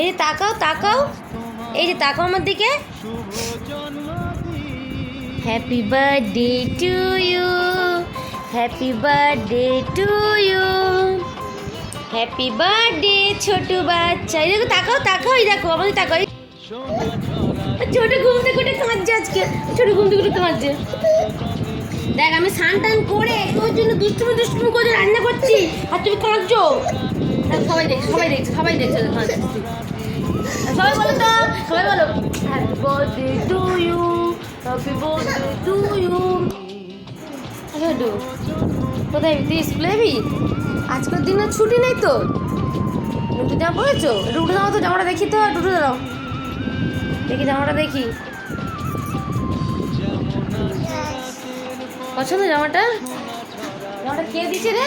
এই যে তাকাও তাকাও। এই যে তাকাও আমার দিকে। Happy birthday to you happy birthday to you happy birthday ছোট বাচ্চা। এই দেখো, তাকাও তাকাও, এই দেখো, আমাদের তাকাও। ছোট ঘুম থেকে উঠে কাঁদছে আজকে। ছোট ঘুম থেকে উঠে কাঁদছে। দেখ, আমি স্নান টান করে তোর জন্য দুষ্টুমি দুষ্টুমি করে রান্না করছি। আর তুমি কাঁদছো? সবাই দেখছে সবাই দেখছে সবাই দেখছে তুই। সবাই বলো সবাই বলো। Happy to you happy birthday to you do কোথায়? তুই স্কুলে যাবি আজকের দিনে ছুটি নেই তো? নতুন জামা পড়েছো? একটু দাও তো, জামাটা দেখি তো একটু উঠে দাও। দেখি, জামাটা দেখি। পছন্দ জামাটা? জামাটা কে দিছে রে?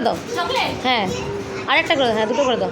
করে দাও। হ্যাঁ। আরেকটা করে দাও হ্যাঁ দুটো করে দাও।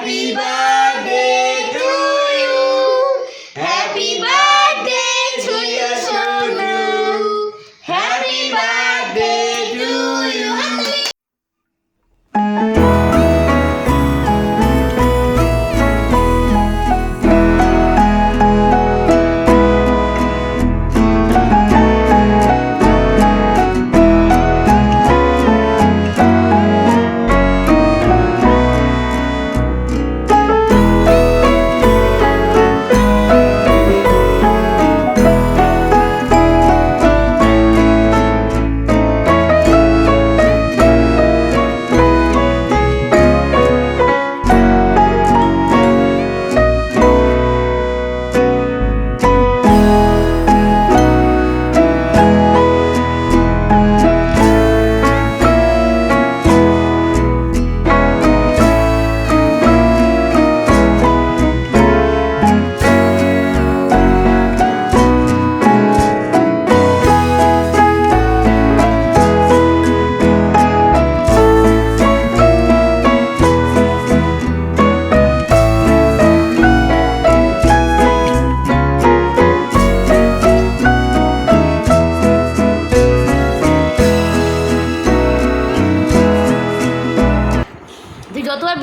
Happy birthday!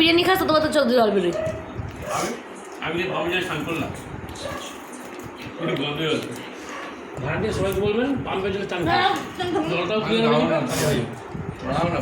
বিরিয়ানি খাস তোমার তো চোখ জল বেরোয় আমি ভাবি যে স্নান করলাম সবাইকে বলবেন পাম্পের জন্য চান হ্যাঁ, জলটাও না